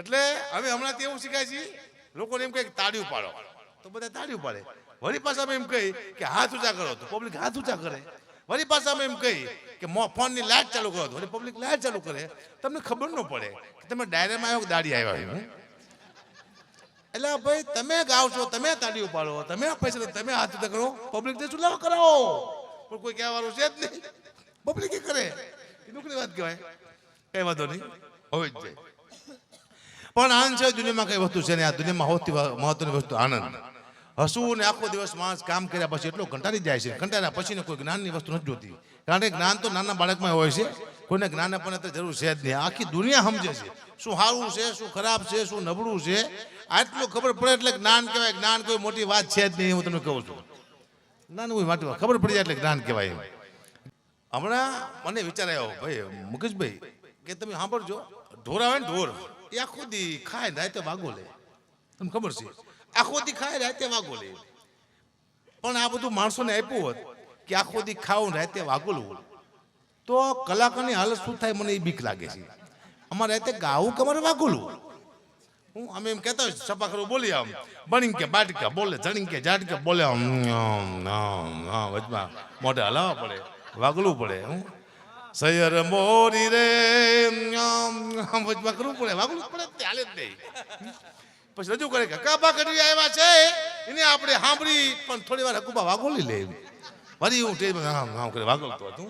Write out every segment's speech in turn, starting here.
એટલે હવે હમણાં એવું શીખાય છે, લોકોને એમ કહે કે તાળીઓ પાડો તો બધા તાળીઓ પાડે વળી પાછા અમે એમ કહી કે હાથ ઊંચા કરો તો પબ્લિક હાથ ઊંચા કરે. વળી પાછા અમે એમ કહી કે મો, ફોનની લાઇટ ચાલુ કરો તો વળી પબ્લિક લાઇટ ચાલુ કરે. તમને ખબર ન પડે કે તમે ડાયરામાં આવ્યો કે દાડી આવ્યા છો એટલે ભાઈ તમે ગાવ છો, તમે તાળીઓ પાડો તમે પૈસા તમે હાથ ઊંચા કરો પબ્લિક ને ચૂલા કરાવો. પણ કોઈ કહેવાનું છે જ નહીં. પબ્લિક કરે. એ નોકરી વાત કહેવાય. કઈ વાંધો નહીં. હવે જ જાય. પણ આનંદ છે, દુનિયામાં કઈ વસ્તુ છે ને આ દુનિયામાં સૌથી મહત્વની વસ્તુ આનંદ. હસવું ને આખો દિવસ માણસ કામ કર્યા પછી એટલો કંટાળી જાય છે. કંટાળ્યા પછી કોઈ જ્ઞાનની વસ્તુ નથી જોતી. કારણ કે જ્ઞાન તો નાના બાળકમાં હોય છે. કોઈને જ્ઞાન પણ અત્યારે જરૂર છે જ નહીં. આખી દુનિયા સમજે છે. શું સારું છે, શું ખરાબ છે, શું નબળું છે? આટલું ખબર પડે એટલે જ્ઞાન કહેવાય. જ્ઞાન કોઈ મોટી વાત છે જ નહીં, હું તમને કહું છું. ના કોઈ વાત, ખબર પડી જાય એટલે જ્ઞાન કહેવાય હમણાં મને વિચાર આવ્યો, ભાઈ, મુકેશભાઈ, કે તમે સાંભળજો. ઢોર આવે ને ઢોર. એ આખો દી ખાય રાતે વાગો લે. તમને ખબર છે? આખો દી ખાય રાતે વાગો લે. પણ આ બધું માણસોને આપ્યું હોત કે આખો દી ખાવું રાતે વાગોલું તો કલાકારની હાલત શું થાય મને એ બીક લાગે છે. અમારે રાતે ગાવું કે અમારે વાગોલું હું અમે એમ કહેતા હોય સફા ખરું બોલી આમ. બણી કે બાટકા બોલે જણી કે જાટકા બોલે આમ વચમાં મોઢે હલાવવા પડે વાગલું પડે હું સૈયર મોરી રે વચમાં કરવું પડે વાગલું જ પડે ચાલે જ નહીં. પછી રજૂ કરે કે કાપા કરી આવ્યા છે, એને આપણે સાંભળી, પણ થોડી વાર હકુબા વાગોલી લે વળી હું ટેજ આમ આમ કરે વાગલતો હતું.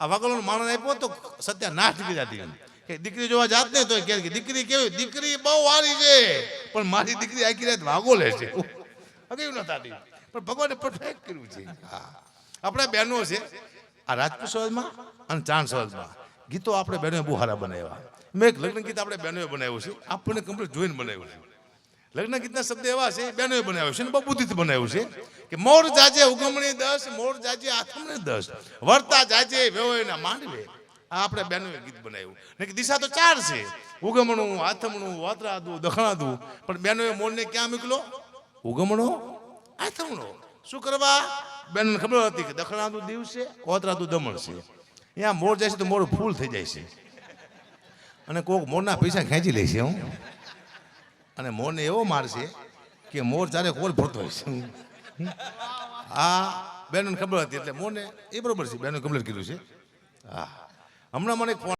આ વાગલનો માણસ આપ્યો તો સત્યા નાશ નીકળી જતી. કે દીકરી જોવા જાત ને તો કે દીકરી કેવી? દીકરી બહુ વારી છે, પણ મારી દીકરી આખી રાત વાગો લે છે હગી ન થતી. પણ ભગવાને પરફેક્ટ કર્યું છે. હા. આપણા બહેનો છે. આ રાજપૂત સમાજમાં અને ચાંદ સમાજમાં ગીતો આપણે બહેનોએ બહુ સારા બનાવ્યા. મેં એક લગ્ન ગીત આપણે બહેનોએ બનાવ્યું છે. આપણને કમ્પ્લીટ જોઈને બનાવ્યું છે. લગ્ન ગીતના શબ્દ એવા છે, બહેનોએ બનાવ્યું છે બહુ બુદ્ધિથી બનાવ્યું છે કે મોર જાજે ઉગમણી દસ, મોર જાજે આથમણી દસ, વર્તા જાજે વેવાયના માંડવે. આ આપણે બહેનોએ ગીત બનાવ્યું. ને કે દિશા તો ચાર છે. ઉગમણું, આથમણું વાતરાદું દખણાદું. પણ બહેનોએ મોરને ક્યાં મોકલો? ઉગમણો, આથમણો. શું કરવા? બેનને ખબર હતી કે દખણાદું દિવસે કોતરાતું દમણ છે. ત્યાં મોર જાય છે તો મોર ફૂલ થઈ જાય છે. અને કોક મોરના પૈસા ખેંચી લે છે, હું. અને મોરને એવો મારશે કે મોર ચારે કોલ ફરતો હોય છે. આ બેનને ખબર હતી એટલે મોરને એ બરોબર છે, બેનને કમ્પ્લેટ કર્યું છે. હા. હમણાં મને ફોન